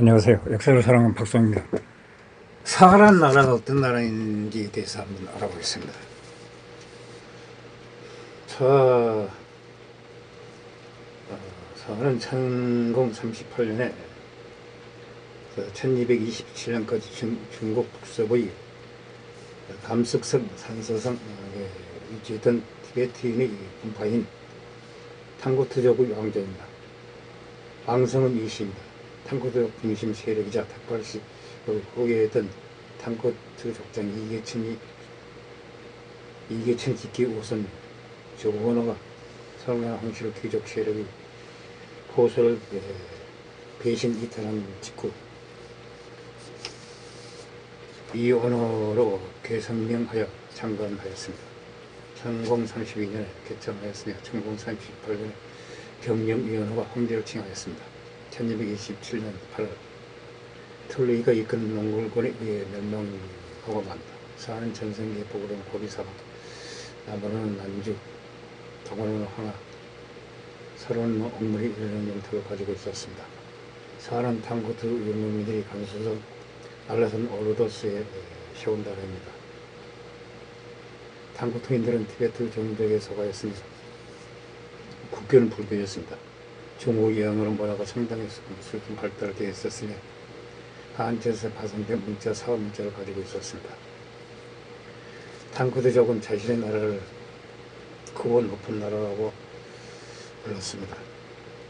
안녕하세요. 역사를 사랑하는 박성입니다. 사하란 나라가 어떤 나라인지에 대해서 한번 알아보겠습니다. 사, 어, 사하는 1038년에 1227년까지 중, 중국 북서부의 감석성 산서성에 위치했던 티베트인의 분파인 탕고트족의 왕조입니다. 왕성은 이시입니다. 탕코트 중심 세력이자 탁발시 후계했던 탕코트 족장 이계천이 이계천 직계 우선 조원호가 성남 황실 귀족 세력이 포소를 에, 배신 이탈한 직후 이 언어로 개성명하여 창건하였습니다. 1032년에 개청하였으며 1038년에 경영위원회가 황제를 칭하였습니다. 1227년 8월 툴레이가 이끄는 몽골군에 의해 멸망하고 만다. 사는 전성기의 보고는 고비사막, 나무는 난주, 동원은 황하, 서로는 옥물이 이르는 영토를 가지고 있었습니다. 사는 탕고트 유명민들이 감수성 알라산 오르도스에 세운다랍니다. 탕고트인들은 티베트 종족에 속하였으며 국교는 불교였습니다. 중국 영어로 문화가 상당히 슬픈 발달되어 있었으며 한제에서 파손된 문자 사업 문자를 가지고 있었습니다. 탕쿠드족은 자신의 나라를 크고 높은 나라라고 불렀습니다.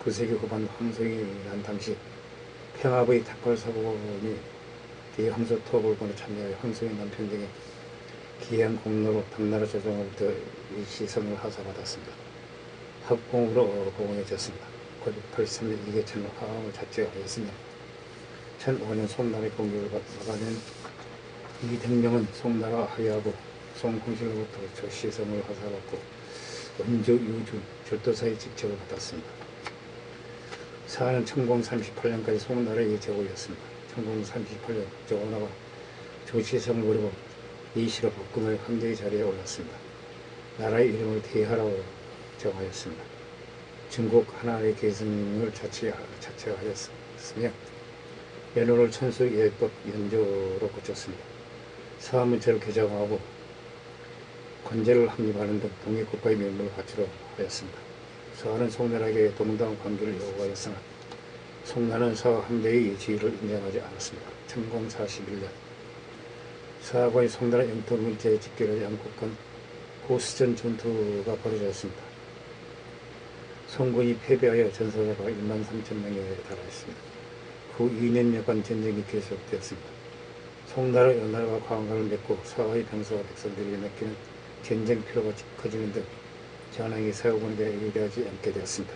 9세기 후반 황성이 난 당시 평화의 탁발사고니 대황소 토벌군에 참여하여 황성의 남편 등의 기한 공로로 당나라 조정으로부터 이 시선을 하사받았습니다. 합공으로 공헌해졌습니다. 983년 이계천은 화왕을 자체하였으며 1005년 송나라의 공격을 막아낸 이등명은 송나라 하야하고 송홍실로부터 조시성을 하사받고 은조 유주 절도사의 직책을 받았습니다. 사하는 1038년까지 송나라의 제국이었습니다. 1038년 조원화가 조시성을 부르고 이시로 복금의 황제의 자리에 올랐습니다. 나라의 이름을 대하라고 정하였습니다. 중국 하나의 계승을 자체, 자체하였으며 연호를 천수 예법 연조로 고쳤습니다. 사문체를 개정하고 관제를 확립하는 등 독립국가의 면모를 갖추려 하였습니다. 서하는 송나라에게 동당 관계를 요구하였으나 송나라는 서하 함대의 지위를 인정하지 않았습니다. 1041년 서하과의 송나라 영토 문제에 집결한 양국 간 고수전 전투가 벌어졌습니다. 송군이 패배하여 전사자가 1만 3천 명에 달하였습니다. 그 2년여간 전쟁이 계속되었습니다. 송나라 연나라가 광화를 맺고 서하의 병사와 백성들이 맡기는 전쟁 피로가 커지는 등 전황이 서구군에게 유리하지 않게 되었습니다.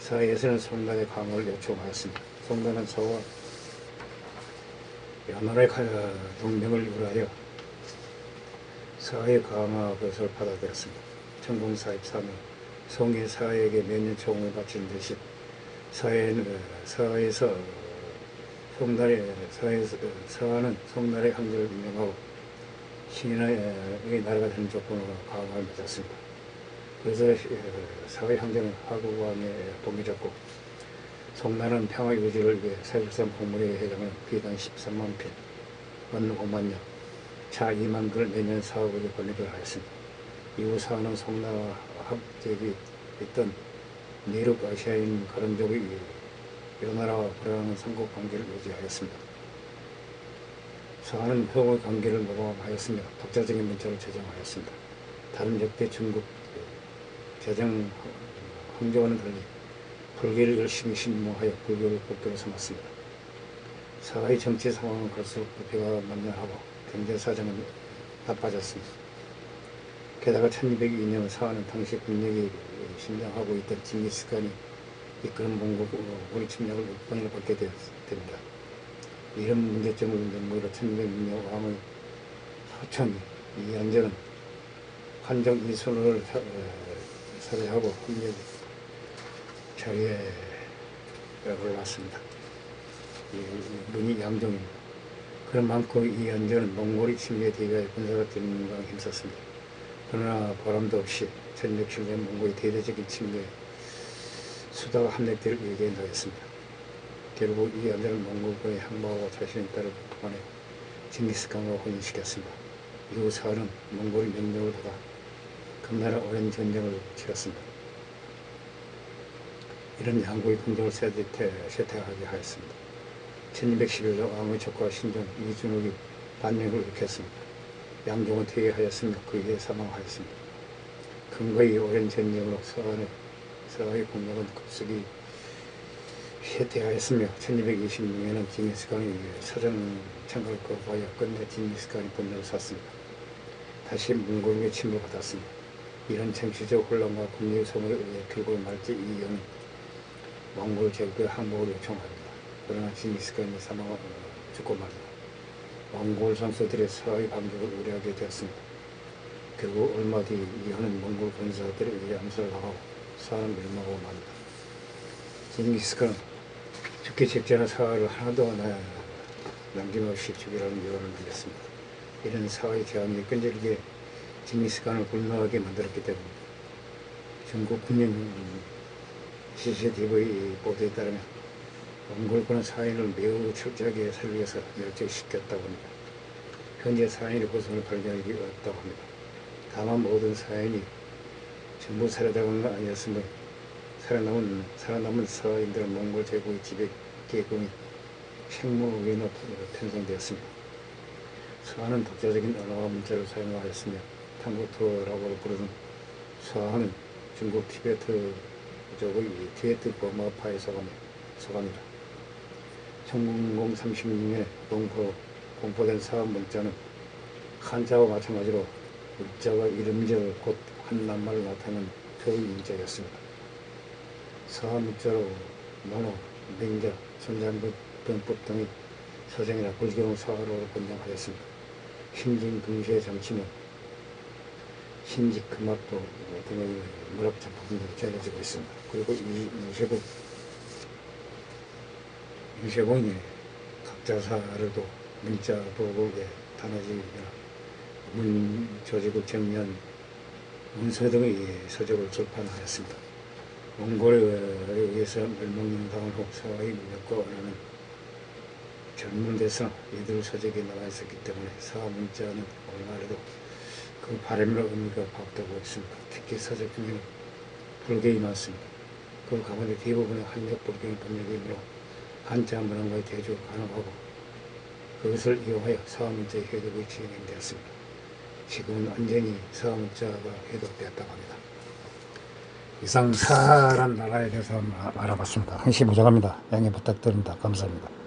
서해에서는 송나라의 강화를 요청하였습니다. 송나라는 서와 연나라의 동맹을 유라하여 서해의 강화 것을 받아들였습니다. 1043년 송의 사회에게 몇년 총을 바친 대신 사회는 사회에서 송나라의 사회에서 사회는 송나라의 황제를 임명하고 신인의 나라가 되는 조건으로 강화를 맺었습니다. 그래서 사회 황제는 하구왕에 동의잡고 송나라는 평화 유지를 위해 사육산 공무리에 해당하는 비단 13만 필, 원 5만 년, 차 2만 글을 매년 사업을 권리를 하였습니다. 이후 사는 송나라 합작이 있던 내륙 아시아인 가른족의 요나라와 불안한 삼국 관계를 유지하였습니다. 서하는 평화 관계를 모범하였으며 독자적인 문자를 제정하였습니다. 다른 역대 중국 제정 황제와는 달리 불교를 열심히 신봉하여 불교를 국교로 삼았습니다. 사하의 정치 상황은 갈수록 부패가 만연하고 경제 사정은 나빠졌습니다. 게다가 1202년 사하는 당시 군력이 신장하고 있던 징기스칸이 이끄는 몽골군의 침략을 6번이나 받게 됩니다. 이런 문제점을 면모로 1206년 왕의 서천 이한제는 환정 이순을 살해하고 훈련 자리에 올랐습니다. 문이 양종입니다. 그런 만큼 이한제는 몽골의 침략에 대비하여 군사가 등강 힘썼습니다. 그러나 보람도 없이 1607년 몽골의 대대적인 침략에 수다가 함락될 위기에 놓였습니다. 결국 이 여자는 몽골군의 항모하고 자신의 딸을 보관해 징기스칸과 혼인시켰습니다. 이후 사흘은 몽골이 명령을 받아 금나라 오랜 전쟁을 치렀습니다. 이런 양국의 공정을 세대, 세태하게 하였습니다. 1211년 왕의 적과 신종 이준욱이 반역을 일으켰습니다. 양종은 퇴위하였으며 그에 사망하였습니다. 근거의 오랜 전쟁으로 서한의 서한의 공력은 급속히 쇠퇴하였으며 1226년에는 징기스칸이 사전 청각을 거부하여 끝내 징기스칸이 본전을 샀습니다. 다시 몽골에 침몰받았습니다. 이런 정치적 혼란과 국내의 소모에 의해 결국 말지 이영이 몽골 제국의 항복을 요청합니다. 그러나 징기스칸이 사망하고 죽고 말니다. 몽골 선수들의 서하의 반격을 우려하게 되었습니다. 결국 얼마 뒤 이하는 몽골 의해 암살을 하고 사람 멸망하고 말니다. 징기스칸은 죽기 직전에 사활을 하나도 나- 남김없이 죽이라는 요원을 내렸습니다. 이런 사활의 제한이 끈질기게 징기스칸을 불명하게 만들었기 때문입니다. 중국 국민 CCTV 보도에 따르면 몽골군은 사인을 매우 철저하게 살리해서 멸종시켰다고 합니다. 현재 사인의 고성을 발견하기 어렵다고 합니다. 다만 모든 사인이 전부 살해당한 건 아니었으며 살아남은, 살아남은 서인들은 몽골 제국의 지배 계급이 생물위로 편성되었습니다. 서한은 독자적인 언어와 문자를 사용하였으며 탕고토라고 부르는 서한은 중국 티베트 쪽의 티베트 버마파의 서관, 서관 이다. 1936년에 공포, 공포된 서한 문자는 한자와 마찬가지로 문자와 이름절 곧 한낱말을 나타내는 표의 문자였습니다. 서한 문자로 모노, 맹자, 손장부 병법 등의 서정이나 불경 사화로 번역하였습니다. 신진 금시의 장치는 신직 금압도 등의 문학 작품들이 전해지고 있습니다. 그리고 이 유세공 유세공이 각자사를도 문자 보고에 단어지나 문 조직의 정면 문서 등의 서적을 출판하였습니다. 몽골에 의해서 멸망당한 후 서와의 문역과 언어는 전문돼서 이들 서적에 나와 있었기 때문에 서화 문자는 오늘날에도 그 발음의 의미가 파악되고 있습니다. 특히 서적 중에는 불경이 많습니다. 그 가운데 대부분의 한역 불경의 번역이므로 문항과의 대조가 가능하고 그것을 이용하여 문자의 해독이 진행되었습니다. 지금은 완전히 서화 문자가 해독되었다고 합니다. 이상 사란 나라에 대해서 알아봤습니다. 한시 부족합니다. 양해 부탁드립니다. 감사합니다.